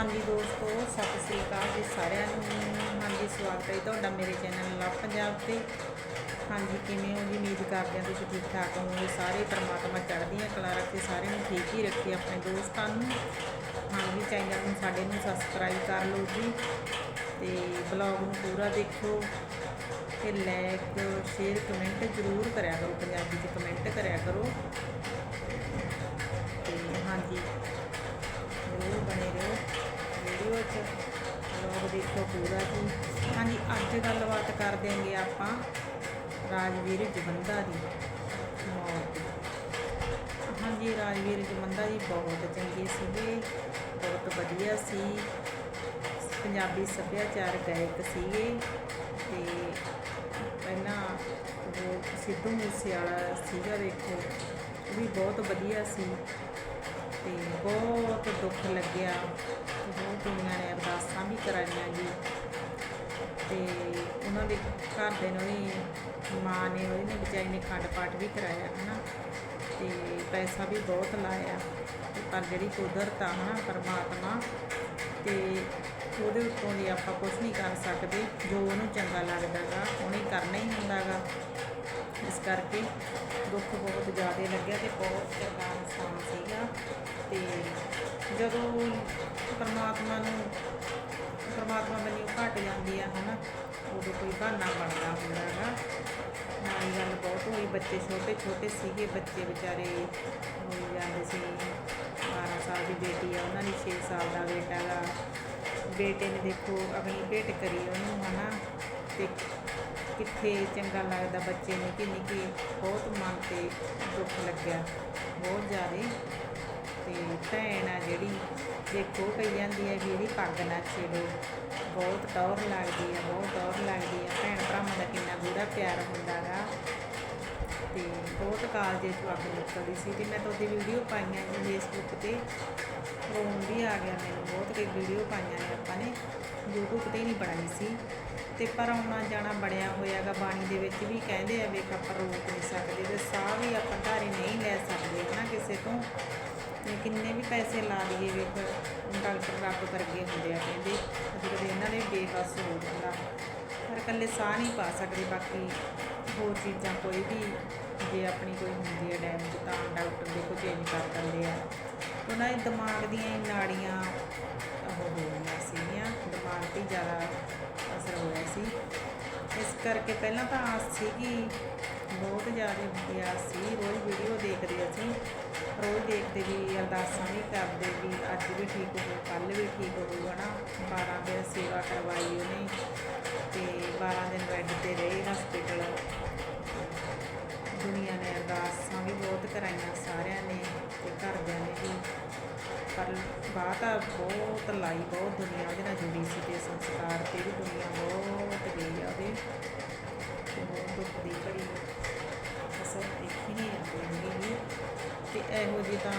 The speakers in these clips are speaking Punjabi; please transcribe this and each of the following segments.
ਹਾਂਜੀ ਦੋਸਤੋ, ਸਤਿ ਸ੍ਰੀ ਅਕਾਲ ਜੀ ਸਾਰਿਆਂ ਨੂੰ। ਹਾਂਜੀ, ਸਵਾਗਤ ਹੈ ਜੀ ਤੁਹਾਡਾ ਮੇਰੇ ਚੈਨਲ ਲਵ ਪੰਜਾਬ ਤੇ। ਹਾਂਜੀ, ਕਿਵੇਂ ਹੋ ਜੀ? ਉਮੀਦ ਕਰਦੇ ਹਾਂ ਤੁਸੀਂ ਠੀਕ ਠਾਕ ਹੋਵੋਗੇ। ਸਾਰੇ ਪਰਮਾਤਮਾ ਚੜ੍ਹਦੀਆਂ ਕਲਾ ਰੱਖੇ, ਸਾਰਿਆਂ ਨੂੰ ਠੀਕ ਹੀ ਰੱਖੇ ਆਪਣੇ ਦੋਸਤਾਂ ਨੂੰ। ਹਾਂਜੀ, ਚੈਨਲ ਨੂੰ ਸਾਡੇ ਨੂੰ ਸਬਸਕ੍ਰਾਈਬ ਕਰ ਲਓ ਜੀ ਤੇ ਬਲੌਗ ਨੂੰ ਪੂਰਾ ਦੇਖੋ ਤੇ ਲਾਈਕ ਸ਼ੇਅਰ ਕਮੈਂਟ ਜ਼ਰੂਰ ਕਰਿਆ ਕਰੋ, ਪੰਜਾਬੀ 'ਚ ਕਮੈਂਟ ਕਰਿਆ ਕਰੋ। ਤੇ ਹਾਂਜੀ, ਜ਼ਰੂਰ ਬਣੇ ਰਹੋ। ਵੀਡੀਓ 'ਚ ਲੋਕ ਦੇਖੋ ਪੂਰਾ ਜੀ। ਹਾਂਜੀ, ਅੱਜ ਗੱਲਬਾਤ ਕਰ ਦੇਂਗੇ ਆਪਾਂ ਰਾਜਵੀਰ ਜਵੰਦਾ ਦੀ। ਮੌਤ ਹਾਂਜੀ, ਰਾਜਵੀਰ ਜਵੰਦਾ ਜੀ ਬਹੁਤ ਚੰਗੇ ਸੀਗੇ, ਬਹੁਤ ਵਧੀਆ ਸੀ। ਪੰਜਾਬੀ ਸੱਭਿਆਚਾਰ ਗਾਇਕ ਸੀਗੇ ਤੇ ਪਹਿਲਾਂ ਉਹ ਸਿੱਧੂ ਮੂਸੇ ਸੀਗਾ, ਦੇਖੋ, ਉਹ ਵੀ ਬਹੁਤ ਵਧੀਆ ਸੀ। ਤੇ ਬਹੁਤ ਦੁੱਖ ਲੱਗਿਆ। ਬਹੁਤ ਦੁਨੀਆ ਨੇ ਅਰਦਾਸਾਂ ਵੀ ਕਰਾਈਆਂ ਜੀ। ਤੇ ਉਹਨਾਂ ਦੇ ਘਰ ਦੇ ਨੂੰ ਵੀ, ਮਾਂ ਨੇ ਉਹਦੀ ਨੇ ਵਿਚਾਰੀ ਨੇ ਖੰਡ ਪਾਠ ਵੀ ਕਰਾਇਆ, ਹਨਾ। ਤੇ ਪੈਸਾ ਵੀ ਬਹੁਤ ਲਾਇਆ। ਪਰ ਜਿਹੜੀ ਕੁਦਰਤ ਆ, ਹਨਾ, ਪਰਮਾਤਮਾ, ਤੇ ਉਹਦੇ ਉੱਤੋਂ ਦੀ ਆਪਾਂ ਕੁਝ ਨਹੀਂ ਕਰ ਸਕਦੇ। ਜੋ ਉਹਨੂੰ ਚੰਗਾ ਲੱਗਦਾਗਾ ਉਹਨੇ ਕਰਨਾ ਹੀ ਹੁੰਦਾਗਾ। ਇਸ ਕਰਕੇ ਦੁੱਖ ਬਹੁਤ ਜ਼ਿਆਦਾ ਲੱਗਿਆ ਤੇ ਬਹੁਤ ਚੰਗਾ ਇਨਸਾਨ ਸੀਗਾ। ਤੇ ਜਦੋਂ ਪਰਮਾਤਮਾ ਨੂੰ, ਪਰਮਾਤਮਾ ਬੰਨੀ ਘਟ ਜਾਂਦੀ ਆ, ਹਨਾ, ਉਦੋਂ ਕੋਈ ਬਹਾਨਾ ਬਣਦਾ ਹੁੰਦਾ ਹੈਗਾ। ਨਾਲ ਹੀ ਗੱਲ ਬਹੁਤ ਹੋਈ, ਬੱਚੇ ਛੋਟੇ ਛੋਟੇ ਸੀਗੇ, ਬੱਚੇ ਵਿਚਾਰੇ ਹੋਈ ਜਾਂਦੇ ਸੀ। 12 ਸਾਲ ਦੀ ਬੇਟੀ ਆ, ਉਹਨਾਂ ਦੀ 6 ਸਾਲ ਦਾ ਬੇਟਾ ਗਾ। ਬੇਟੇ ਨੇ ਦੇਖੋ, ਆਪਣੀ ਭੇਟ ਕਰੀ ਉਹਨੂੰ, ਹਨਾ, ਤੇ ਕਿੱਥੇ ਚੰਗਾ ਲੱਗਦਾ ਬੱਚੇ ਨੂੰ ਕਿ ਨਿੱਕੀ ਬਹੁਤ ਮਨ ਤੇ ਦੁੱਖ ਲੱਗਿਆ। ਬਹੁਤ ਜ਼ਿਆਦਾ। ਤੇ ਭੈਣ ਆ ਜਿਹੜੀ, ਦੇਖੋ ਕਹੀ ਜਾਂਦੀ ਹੈ ਵੀ ਇਹਦੀ ਪੱਗ ਨਾ ਛੇੜੋ। ਬਹੁਤ ਟੌਰ ਲੱਗਦੀ ਆ, ਬਹੁਤ ਟੌਰ ਲੱਗਦੀ ਆ। ਭੈਣ ਭਰਾਵਾਂ ਦਾ ਕਿੰਨਾ ਗੂੜਾ ਪਿਆਰ ਹੁੰਦਾ ਗਾ। ਤੇ ਬਹੁਤ ਕਾਲਜੇ ਤੋਂ ਅੱਗ ਨਿਕਲਦੀ ਸੀ ਤੇ ਮੈਂ ਤਾਂ ਉਹਦੀ ਵੀਡੀਓ ਪਾਈਆਂ ਜੀ ਫੇਸਬੁੱਕ ਤੇ। ਰੋਣ ਵੀ ਆ ਗਿਆ ਮੈਨੂੰ ਬਹੁਤ ਕਈ ਵੀਡੀਓ ਪਾਈਆਂ ਨੇ ਆਪਾਂ ਨੇ। YouTube ਤੇ ਨਹੀਂ ਬਣਾਈ ਸੀ। ਤੇ ਪਰ ਆਉਣਾ ਜਾਣਾ ਬੜਿਆ ਹੋਇਆਗਾ ਬਾਣੀ ਦੇ ਵਿੱਚ ਵੀ ਕਹਿੰਦੇ ਆ ਵੇਖ ਆਪਾਂ ਰੋਕ ਨਹੀਂ ਸਕਦੇ ਤੇ ਸਾਹ ਵੀ ਆਪਾਂ ਧਾਰੀ ਨਹੀਂ ਲੈ ਸਕਦੇ ਹਨਾ ਕਿਸੇ ਤੋਂ। ਤੇ ਕਿੰਨੇ ਵੀ ਪੈਸੇ ਲਾ ਲਈਏ ਵੇਖ ਡਾਕਟਰ ਰੱਬ ਵਰਗੇ ਹੁੰਦੇ ਆ ਕਹਿੰਦੇ। ਅਸੀਂ ਕਦੇ ਇਹਨਾਂ ਦੇ ਬੇਬਸ ਹੋ ਜਾਂਦਾ ਪਰ ਇਕੱਲੇ ਸਾਹ ਨਹੀਂ ਪਾ ਸਕਦੇ, ਬਾਕੀ ਹੋਰ ਚੀਜ਼ਾਂ ਕੋਈ ਵੀ ਜੇ ਆਪਣੀ ਕੋਈ ਹੁੰਦੀ ਹੈ ਡੈਮੇਜ ਤਾਂ ਡਾਕਟਰ ਦੇਖੋ ਚੇਂਜ ਕਰ ਦਿੰਦੇ ਆ। ਉਹਨਾਂ ਦੇ ਦਿਮਾਗ ਦੀਆਂ ਹੀ ਨਾੜੀਆਂ ਉਹ ਹੋ ਗਈਆਂ ਸੀਗੀਆਂ, ਦਿਮਾਗ ਤੇ ਜ਼ਿਆਦਾ ਅਸਰ ਹੋਇਆ ਸੀ। ਇਸ ਕਰਕੇ ਪਹਿਲਾਂ ਤਾਂ ਆਸ ਸੀਗੀ, ਬਹੁਤ ਜ਼ਿਆਦਾ ਹੁੰਦੀ ਆਸ ਸੀ। ਰੋਜ਼ ਵੀਡੀਓ ਦੇਖਦੇ ਅਸੀਂ। ਰੋਜ਼ ਦੇਖਦੇ ਵੀ ਅਰਦਾਸਾਂ ਵੀ ਕਰਦੇ ਵੀ ਅੱਜ ਵੀ ਠੀਕ ਹੋ ਕੱਲ ਵੀ ਠੀਕ ਹੋਊਗਾ ਨਾ 12 ਦਿਨ ਸੇਵਾ ਕਰਵਾਈ ਉਹਨੇ ਤੇ 12 ਦਿਨ ਬੈੱਡ ਤੇ ਰਹੇ ਹਸਪੀਟਲ ਦੁਨੀਆ ਨੇ ਅਰਦਾਸਾਂ ਵੀ ਬਹੁਤ ਕਰਾਈਆਂ ਸਾਰਿਆਂ ਨੇ ਤੇ ਘਰਦਿਆਂ ਨੇ ਵੀ। ਪਰ ਬਾਹ ਤਾਂ ਬਹੁਤ ਲਾਈ, ਬਹੁਤ ਦੁਨੀਆ ਉਹਦੇ ਨਾਲ ਜੁੜੀ ਸੀ ਤੇ ਸੰਸਕਾਰ ਤੇ ਵੀ ਦੁਨੀਆ ਬਹੁਤ ਗਈ ਆ ਉਹਦੇ। ਤੇ ਬਹੁਤ ਦੁੱਖ ਦੀ ਘੜੀ ਅਸਰ ਦੇਖੀ ਨਹੀਂ ਆਉਂਦੀ ਹੈਗੀ ਤੇ ਇਹੋ ਜਿਹੀ ਤਾਂ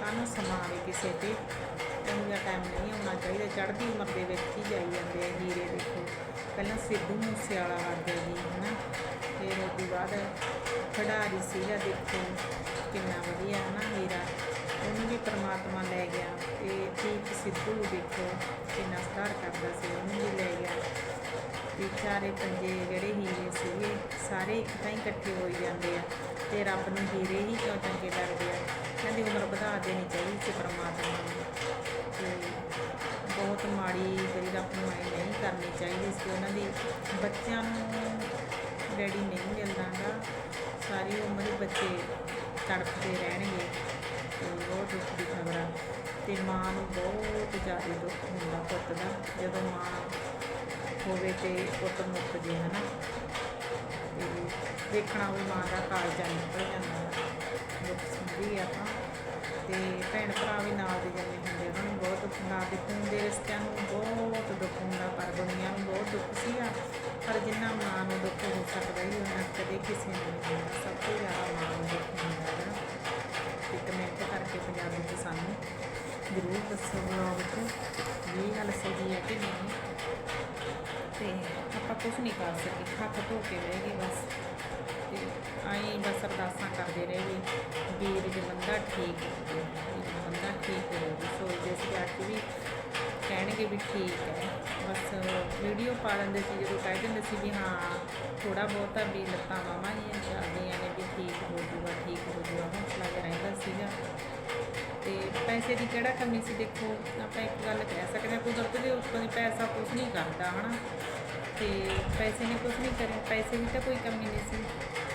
ਕਾਹਨੂੰ ਸਮਾਂ ਆਵੇ ਕਿਸੇ ਤੇ? ਇਹੋ ਜਿਹਾ ਟਾਈਮ ਨਹੀਂ ਆਉਣਾ ਚਾਹੀਦਾ, ਚੜ੍ਹਦੀ ਉਮਰ ਦੇ ਵਿੱਚ ਹੀ ਜਾਈ ਜਾਂਦੇ ਆ ਹੀਰੇ ਦੇਖੋ। ਪਹਿਲਾਂ ਸਿੱਧੂ ਮੂਸੇਵਾਲਾ ਆ ਗਿਆ ਜੀ ਹਨਾ? ਫਿਰ ਉਸ ਤੋਂ ਬਾਅਦ ਖਿਡਾਰੀ ਸੀਗਾ, ਦੇਖੋ ਕਿੰਨਾ ਵਧੀਆ, ਹਨਾ, ਹੀਰਾ। ਉਹਨੂੰ ਵੀ ਪ੍ਰਮਾਤਮਾ ਲੈ ਗਿਆ ਤੇ ਠੀਕ ਸਿੱਧੂ ਦੇਖੋ ਕਿੰਨਾ ਸੁਧਾਰ ਕਰਦਾ ਸੀ, ਉਹਨੂੰ ਵੀ ਲੈ ਗਿਆ। ਤੇ ਚਾਰੇ ਪੰਜੇ ਜਿਹੜੇ ਹੀਰੇ ਸੀਗੇ, ਸਾਰੇ ਇੱਕ ਤਾਂ ਹੀ ਇਕੱਠੇ ਹੋਈ ਜਾਂਦੇ ਆ ਤੇ ਰੱਬ ਨੂੰ ਹੀਰੇ ਹੀ ਕਿਉਂ ਚੰਗੇ ਲੱਗਦੇ ਆ? ਕਹਿੰਦੀ ਉਮਰ ਵਧਾ ਦੇਣੀ ਚਾਹੀਦੀ ਸੀ ਪਰਮਾਤਮਾ ਨੂੰ। ਬਹੁਤ ਮਾੜੀ ਜਿਹੜੀ ਰੱਬ ਨੂੰ ਨਹੀਂ ਕਰਨੀ ਚਾਹੀਦੀ ਸੀ ਉਹਨਾਂ ਦੀ ਬੱਚਿਆਂ ਨੂੰ ਡੈਡੀ ਨਹੀਂ ਮਿਲਦਾਗਾ ਸਾਰੀ ਉਮਰ ਹੀ ਬੱਚੇ ਤੜਫਦੇ ਰਹਿਣਗੇ। ਬਹੁਤ ਦੁੱਖ ਦੀ ਖਬਰ ਆ। ਤੇ ਮਾਂ ਨੂੰ ਬਹੁਤ ਜ਼ਿਆਦਾ ਦੁੱਖ ਹੁੰਦਾ ਪੁੱਤ ਦਾ, ਜਦੋਂ ਮਾਂ ਹੋਵੇ ਤੇ ਪੁੱਤ ਮੁੱਕ ਜੇ, ਹਨਾ। ਤੇ ਦੇਖਣਾ ਵੀ ਮਾਂ ਦਾ ਕਾਲਜਾ ਨਿਕਲ ਜਾਂਦਾ। ਦੁੱਖ ਸੁਣਦੀ ਆਪਾਂ ਤੇ ਭੈਣ ਭਰਾ ਵੀ ਨਾਲ ਦੇ ਜਾਂਦੇ ਹੁੰਦੇ ਉਹਨਾਂ ਨੂੰ ਬਹੁਤ ਦੁੱਖ ਹੁੰਦਾ ਦੇ ਹੁੰਦੇ ਦੇ ਰਿਸ਼ਤਿਆਂ ਨੂੰ ਬਹੁਤ ਦੁੱਖ ਹੁੰਦਾ, ਪਰ ਦੁਨੀਆ ਨੂੰ ਬਹੁਤ ਦੁੱਖ ਸੀਗਾ ਪਰ ਜਿੰਨਾ ਮਾਂ ਨੂੰ ਦੁੱਖ ਹੋ ਸਕਦਾ ਹੀ ਉਹਨਾਂ ਕਦੇ ਕਿਸੇ ਨੂੰ ਨਹੀਂ ਹੁੰਦਾ ਸਭ ਤੋਂ ਜ਼ਿਆਦਾ ਮਾਂ ਨੂੰ ਦੁੱਖ ਹੁੰਦਾ ਹੈ ਤੇ ਕਮੈਂਟ ਕਰਕੇ ਪੰਜਾਬੀ 'ਚ ਸਾਨੂੰ ਜ਼ਰੂਰ ਦੱਸੋ ਬਲੌਗ 'ਚ। ਵੀ ਗੱਲ ਸਹੀ ਹੈ ਕਿ ਨਹੀਂ? ਤੇ ਕੁਝ ਨਹੀਂ ਕਰ ਸਕੇ, ਹੱਥ ਧੋ ਕੇ ਬਹਿ ਗਏ ਬਸ। ਤੇ ਆਈ ਬਸ ਅਰਦਾਸਾਂ ਕਰਦੇ ਰਹੇ ਵੀ ਵੀਰ ਜਵੰਦਾ ਠੀਕ ਹੋ ਜਾਵੇ ਵੀਰ ਜਵੰਦਾ ਠੀਕ ਹੋ। ਜਾਵੇ ਸੋਚਦੇ ਸੀ ਅੱਜ ਵੀ ਕਹਿਣਗੇ ਵੀ ਠੀਕ ਹੈ। ਬਸ ਵੀਡੀਓ ਪਾ ਦਿੰਦੇ ਸੀ ਜਦੋਂ ਕਹਿ ਦਿੰਦੇ ਸੀ ਵੀ ਹਾਂ ਥੋੜਾ ਬਹੁਤਾ ਵੀ ਲੱਤਾਂ ਬਾਹਾਂ ਹੀ ਚੱਲਦੀਆਂ ਨੇ ਵੀ ਠੀਕ ਹੋ ਜੂਗਾ ਠੀਕ ਹੋ ਜੂਗਾ ਹੌਸਲਾ ਜਿਹਾ ਰਹਿੰਦਾ ਸੀਗਾ। ਤੇ ਪੈਸੇ ਦੀ ਕਿਹੜਾ ਕਮੀ ਸੀ? ਦੇਖੋ, ਆਪਾਂ ਇੱਕ ਗੱਲ ਕਹਿ ਸਕਦੇ ਹਾਂ ਕੁਦਰਤ ਦੇ ਉੱਪਰ ਪੈਸਾ ਕੁਝ ਨਹੀਂ ਕਰਦਾ, ਹਨਾ? ਤੇ ਪੈਸੇ ਨੇ ਕੁਝ ਨਹੀਂ ਕਰਿਆ, ਪੈਸੇ ਦੀ ਤਾਂ ਕੋਈ ਕਮੀ ਨਹੀਂ ਸੀ।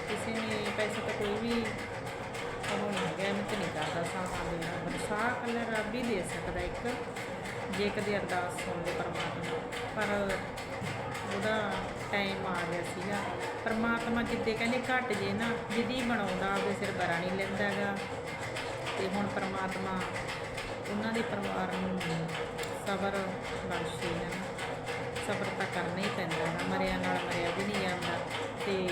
ਕਿਸੇ ਨੇ ਪੈਸੇ ਤਾਂ ਕੋਈ ਵੀ ਉਹ ਨਹੀਂ ਹੈਗਾ ਮਿਹਨਤ ਨਹੀਂ ਕਰਦਾ ਸਾਹਾਂ ਦੇ ਨਾਲ ਬਰਸਾਹ ਕੱਲਾ ਰੱਬ ਹੀ ਦੇ ਸਕਦਾ ਇੱਕ, ਜੇ ਕਦੇ ਅਰਦਾਸ ਸੁਣ ਪਰਮਾਤਮਾ। ਪਰ ਉਹਦਾ ਟਾਈਮ ਆ ਗਿਆ ਸੀਗਾ। ਪਰਮਾਤਮਾ ਜਿੱਦੇ ਕਹਿੰਦੇ ਘਟ ਜੇ ਨਾ ਜਿਹਦੀ ਬਣਾਉਂਦਾ, ਆਪਦੇ ਸਿਰ ਬਰਾ ਨਹੀਂ ਲੈਂਦਾਗਾ ਤੇ ਹੁਣ ਪਰਮਾਤਮਾ ਉਹਨਾਂ ਦੇ ਪਰਿਵਾਰ ਨੂੰ ਸਬਰ ਬਖਸ਼ੇ ਹੈ ਸਬਰ ਤਾਂ ਕਰਨਾ ਹੀ ਪੈਂਦਾ ਹੈ ਮਰਿਆ ਨਾਲ ਮਰਿਆ ਵੀ ਨਹੀਂ ਜਾਂਦਾ ਤੇ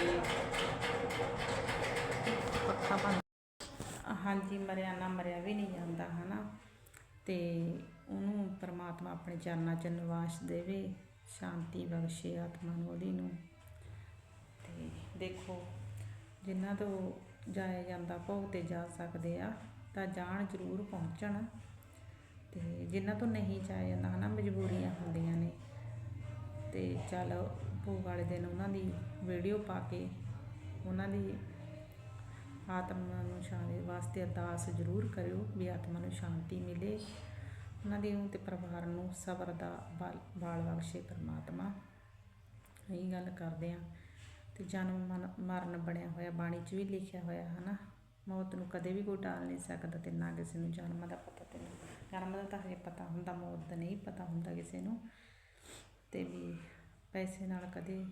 ਪੱਖਾ ਬੰਦ ਹਾਂਜੀ, ਮਰਿਆ ਨਾ ਮਰਿਆ ਵੀ ਨਹੀਂ ਜਾਂਦਾ, ਹਨਾ। ਤੇ ਉਹਨੂੰ ਪਰਮਾਤਮਾ ਆਪਣੇ ਚਰਨਾਂ 'ਚ ਨਿਵਾਸ ਦੇਵੇ, ਸ਼ਾਂਤੀ ਬਖਸ਼ੇ ਆਤਮਾ ਨੂੰ ਉਹਦੀ ਨੂੰ। ਤੇ ਦੇਖੋ ਜਿਨ੍ਹਾਂ ਤੋਂ ਜਾਇਆ ਜਾਂਦਾ ਭੋਗ ਤੇ ਜਾ ਸਕਦੇ ਆ, ਤਾਂ ਜਾਣ ਜ਼ਰੂਰ ਪਹੁੰਚਣ। ਤੇ ਜਿਨ੍ਹਾਂ ਤੋਂ ਨਹੀਂ ਜਾਇਆ ਜਾਂਦਾ, ਹਨਾ, ਮਜਬੂਰੀਆਂ ਹੁੰਦੀਆਂ ਨੇ। ਤੇ ਚੱਲ ਭੋਗ ਵਾਲੇ ਦਿਨ ਉਹਨਾਂ ਦੀ ਵੀਡੀਓ ਪਾ ਕੇ ਉਹਨਾਂ ਦੀ ਆਤਮਾ ਨੂੰ ਸ਼ਾਂਤੀ ਵਾਸਤੇ ਅਰਦਾਸ ਜ਼ਰੂਰ ਕਰਿਓ ਵੀ ਆਤਮਾ ਨੂੰ ਸ਼ਾਂਤੀ ਮਿਲੇ। ਉਹਨਾਂ ਦੀ ਤੇ ਪਰਿਵਾਰ ਨੂੰ ਸਬਰ ਦਾ ਬਲ, ਬਾਲ ਬਖਸ਼ੇ ਪਰਮਾਤਮਾ। ਇਹੀ ਗੱਲ ਕਰਦੇ ਆ ਤੇ ਜਨਮ ਮਨ- ਮਰਨ ਬਣਿਆ ਹੋਇਆ, ਬਾਣੀ 'ਚ ਵੀ ਲਿਖਿਆ ਹੋਇਆ ਹਨਾ ਮੌਤ ਨੂੰ ਕਦੇ ਵੀ ਕੋਈ ਟਾਲ ਨਹੀਂ ਸਕਦਾ ਤੇ ਨਾ ਕਿਸੇ ਨੂੰ ਜਨਮ ਦਾ ਪਤਾ ਤੇ ਜਨਮ ਦਾ ਤਾਂ ਹਜੇ ਪਤਾ ਹੁੰਦਾ, ਮੌਤ ਦਾ ਨਹੀਂ ਪਤਾ ਹੁੰਦਾ ਕਿਸੇ ਨੂੰ। ਪੈਸੇ ਨਾਲ ਕਦੇ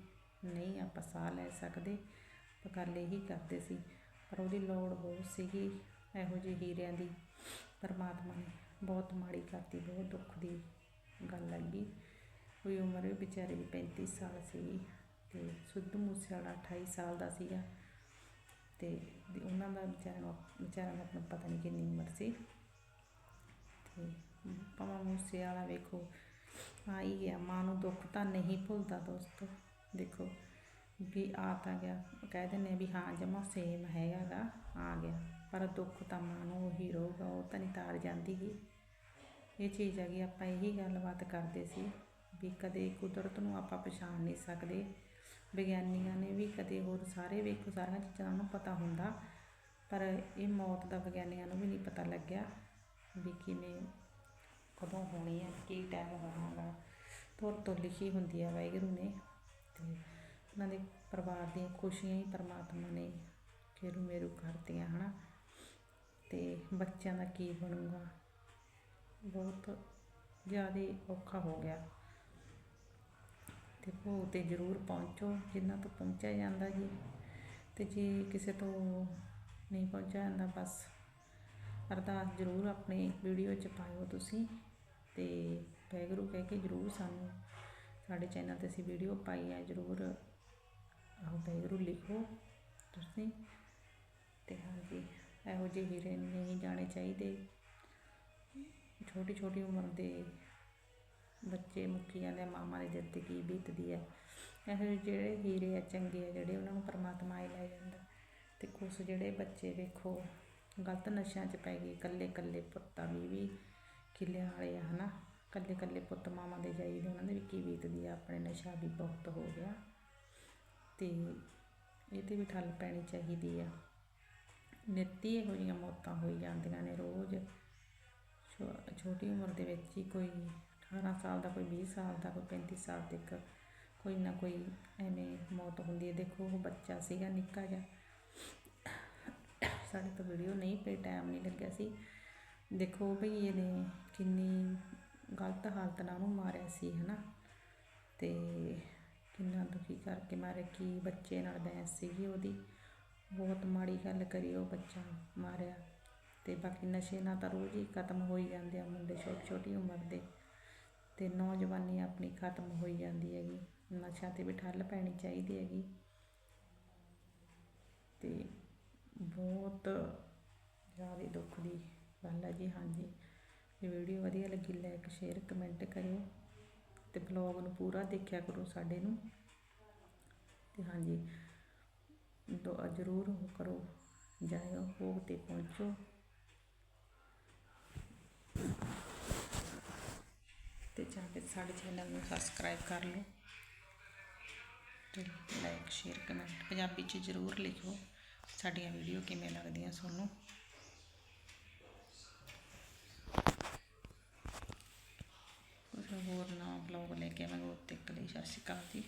ਨਹੀਂ ਆਪਾਂ ਸਾਹ ਲੈ ਸਕਦੇ। ਆਪਾਂ ਗੱਲ ਇਹੀ ਕਰਦੇ ਸੀ, ਪਰ ਉਹਦੀ ਲੋੜ ਬਹੁਤ ਸੀਗੀ ਇਹੋ ਜਿਹੇ ਹੀਰਿਆਂ ਦੀ। ਪਰਮਾਤਮਾ ਨੇ ਬਹੁਤ ਮਾੜੀ ਕਰਤੀ, ਬਹੁਤ ਦੁੱਖ ਦੀ ਗੱਲ ਲੱਗੀ ਕੋਈ ਉਮਰ ਵੀ ਵਿਚਾਰੇ ਦੀ 35 ਸਾਲ ਸੀ ਤੇ ਸਿੱਧੂ ਮੂਸੇਵਾਲਾ 28 ਸਾਲ ਦਾ ਸੀਗਾ। ਤੇ ਉਹਨਾਂ ਦਾ ਵਿਚਾਰਿਆਂ ਨੂੰ ਵਿਚਾਰਿਆਂ ਨੂੰ ਆਪਣਾ ਪਤਾ ਨਹੀਂ ਕਿੰਨੀ ਉਮਰ ਸੀ। ਤੇ ਪਵਾ ਮੂਸੇਵਾਲਾ ਵੇਖੋ ਆ ਹੀ ਗਿਆ ਮਾਂ ਨੂੰ ਦੁੱਖ ਤਾਂ ਨਹੀਂ ਭੁੱਲਦਾ ਦੋਸਤੋ। ਦੇਖੋ ਵੀ ਆ ਤਾਂ ਗਿਆ। ਕਹਿ ਦਿੰਦੇ ਵੀ ਹਾਂ ਜਮਾ ਸੇਮ ਹੈਗਾ ਗਾ ਆ ਗਿਆ। ਪਰ ਦੁੱਖ ਤਾਂ ਮਾਂ ਨੂੰ ਉਹੀ ਰਹੂਗਾ, ਉਹ ਤਾਂ ਨਹੀਂ ਤਾਰ ਜਾਂਦੀ ਹੀ। ਇਹ ਚੀਜ਼ ਹੈਗੀ, ਆਪਾਂ ਇਹੀ ਗੱਲਬਾਤ ਕਰਦੇ ਸੀ ਵੀ ਕਦੇ ਕੁਦਰਤ ਨੂੰ ਆਪਾਂ ਪਛਾਣ ਨਹੀਂ ਸਕਦੇ। ਵਿਗਿਆਨੀਆਂ ਨੇ ਵੀ ਕਦੇ ਹੋਰ ਸਾਰੇ ਵੇਖੋ, ਸਾਰੀਆਂ ਚੀਜ਼ਾਂ ਨੂੰ ਪਤਾ ਹੁੰਦਾ। ਪਰ ਇਹ ਮੌਤ ਦਾ ਵਿਗਿਆਨੀਆਂ ਨੂੰ ਵੀ ਨਹੀਂ ਪਤਾ ਲੱਗਿਆ ਵੀ ਕਿਵੇਂ, ਕਦੋਂ ਹੋਣੀ ਹੈ, ਕੀ ਟਾਈਮ ਹੋਣਾ। ਤੁਰ ਤੋਂ ਲਿਖੀ ਹੁੰਦੀ ਹੈ ਵਾਹਿਗੁਰੂ ਨੇ ਤੇ ਉਹਨਾਂ ਦੇ ਪਰਿਵਾਰ ਦੀਆਂ ਖੁਸ਼ੀਆਂ ਹੀ ਪਰਮਾਤਮਾ ਨੇ ਖੇਰੂ ਮੇਰੂ ਕਰਤੀਆਂ, ਹਨਾ? ਤੇ ਬੱਚਿਆਂ ਦਾ ਕੀ ਬਣੂਗਾ? ਬਹੁਤ ਜ਼ਿਆਦਾ ਔਖਾ ਹੋ ਗਿਆ। ਤੇ ਭੋਗ ਤੇ ਜ਼ਰੂਰ ਪਹੁੰਚੋ, ਜਿੰਨਾ ਤੋਂ ਪਹੁੰਚਿਆ ਜਾਂਦਾ ਜੀ। ਤੇ ਜੇ ਕਿਸੇ ਤੋਂ ਨਹੀਂ ਪਹੁੰਚਿਆ ਜਾਂਦਾ, ਬਸ ਅਰਦਾਸ ਜ਼ਰੂਰ ਆਪਣੀ ਵੀਡੀਓ 'ਚ ਪਾਇਓ ਤੁਸੀਂ। ਤੇ ਵਾਹਿਗੁਰੂ ਕਹਿ ਕੇ ਜ਼ਰੂਰ ਸਾਨੂੰ ਸਾਡੇ ਚੈਨਲ ਤੇ ਅਸੀਂ ਵੀਡੀਓ ਪਾਈ ਹੈ ਜ਼ਰੂਰ ਆਹੋ ਵਾਹਿਗੁਰੂ ਲਿਖੋ ਤੁਸੀਂ। ਤੇ ਹਾਂਜੀ, ਇਹੋ ਜਿਹੇ ਹੀਰੇ ਨਹੀਂ ਜਾਣੇ ਚਾਹੀਦੇ। ਛੋਟੀ ਛੋਟੀ ਉਮਰ ਦੇ ਬੱਚੇ ਮੁੱਕੀ ਜਾਂਦੇ ਮਾਮਾ ਦੀ ਦਿਲ ਬੀਤਦੀ ਹੈ। ਇਹੋ ਜਿਹੇ ਜਿਹੜੇ ਹੀਰੇ ਆ, ਚੰਗੇ ਆ, ਜਿਹੜੇ ਉਹਨਾਂ ਨੂੰ ਪਰਮਾਤਮਾ ਹੀ ਲੈ ਜਾਂਦਾ। ਤੇ ਕੁਛ ਜਿਹੜੇ ਬੱਚੇ ਵੇਖੋ, ਗਲਤ ਨਸ਼ਿਆਂ 'ਚ ਪੈ ਗਏ ਇਕੱਲੇ ਇਕੱਲੇ ਪੁੱਤਾਂ ਵੀ ਵੀ ਕਿੱਲਿਆਂ ਵਾਲੇ ਆ, ਹਨਾ। ਇਕੱਲੇ ਇਕੱਲੇ ਪੁੱਤ ਮਾਵਾਂ ਦੇ ਜਾਈਦੇ ਉਹਨਾਂ ਦੇ ਵੀ ਕੀ ਬੀਤਦੀ ਆ, ਆਪਣੇ ਨਸ਼ਾ ਵੀ ਬਹੁਤ ਹੋ ਗਿਆ। ਤੇ ਇਹਦੇ ਵੀ ਠੱਲ ਪੈਣੀ ਚਾਹੀਦੀ ਆ। ਨਿੱਤੀ ਇਹੋ ਜਿਹੀਆਂ ਮੌਤਾਂ ਹੋਈ ਜਾਂਦੀਆਂ ਨੇ ਰੋਜ਼। ਛੋ- ਛੋਟੀ ਉਮਰ ਦੇ ਵਿੱਚ ਹੀ ਕੋਈ 18 ਸਾਲ ਦਾ, ਕੋਈ 20 ਸਾਲ ਦਾ, ਕੋਈ 35 ਸਾਲ ਤੱਕ ਕੋਈ ਨਾ ਕੋਈ ਐਵੇਂ ਮੌਤ ਹੁੰਦੀ ਹੈ ਦੇਖੋ, ਉਹ ਬੱਚਾ ਸੀਗਾ, ਨਿੱਕਾ ਜਿਹਾ। ਸਾਡੇ ਤੋਂ ਵੀਡੀਓ ਨਹੀਂ ਪਈ ਟਾਈਮ ਨਹੀਂ ਲੱਗਿਆ ਸੀ। ਦੇਖੋ ਭਈ ਇਹਨੇ ਕਿੰਨੀ ਗਲਤ ਹਾਲਤ ਨਾਲ ਉਹਨੂੰ ਮਾਰਿਆ ਸੀ, ਹਨਾ? ਤੇ ਕਿੰਨਾ ਦੁਖੀ ਕਰਕੇ ਮਾਰਿਆ, ਕੀ ਬੱਚੇ ਨਾਲ ਬਹਿਸ ਸੀਗੀ ਉਹਦੀ। ਬਹੁਤ ਮਾੜੀ ਗੱਲ ਕਰੀ ਉਹ ਬੱਚਾ ਮਾਰਿਆ। ਤੇ ਬਾਕੀ ਨਸ਼ੇ ਨਾਲ ਤਾਂ ਰੋਜ਼ ਹੀ ਖਤਮ ਹੋਈ ਜਾਂਦੇ ਆ ਮੁੰਡੇ ਛੋਟੀ ਛੋਟੀ ਉਮਰ ਦੇ। ਤੇ ਨੌਜਵਾਨੀ ਆਪਣੀ ਖਤਮ ਹੋਈ ਜਾਂਦੀ ਹੈਗੀ। ਨਸ਼ਿਆਂ ਤੇ ਵੀ ਠੱਲ ਪੈਣੀ ਚਾਹੀਦੀ ਹੈਗੀ। ਤੇ ਬਹੁਤ ਜ਼ਿਆਦਾ ਦੁੱਖ ਦੀ ਗੱਲ ਹੈ ਜੀ, ਹਾਂਜੀ। ਇਹ ਵੀਡੀਓ ਵਧੀਆ ਲੱਗੀ ਲਾਈਕ ਸ਼ੇਅਰ ਕਮੈਂਟ ਕਰਿਓ ਤੇ ਬਲੌਗ ਨੂੰ ਪੂਰਾ ਦੇਖਿਆ ਕਰੋ ਸਾਡੇ ਨੂੰ। ਤੇ ਹਾਂਜੀ ਦੁਆ ਜ਼ਰੂਰ ਉਹ ਕਰੋ, ਜਾਇਓ ਹੋ ਤੇ ਪਹੁੰਚੋ। ਤੇ ਜਾ ਕੇ ਸਾਡੇ ਚੈਨਲ ਨੂੰ ਸਬਸਕ੍ਰਾਈਬ ਕਰ ਲਓ। ਤੇ ਲਾਈਕ ਸ਼ੇਅਰ ਕਮੈਂਟ ਪੰਜਾਬੀ ਚ ਜ਼ਰੂਰ ਲਿਖੋ ਸਾਡੀਆਂ ਵੀਡੀਓ ਕਿਵੇਂ ਲੱਗਦੀਆਂ ਤੁਹਾਨੂੰ ਕੁਝ ਹੋਰ ਨਾ ਬਲੌਗ ਲੈ ਕੇ ਆਵਾਂਗੇ ਉਹ ਤੱਕ ਲਈ ਸਤਿ ਸ਼੍ਰੀ ਅਕਾਲ ਜੀ।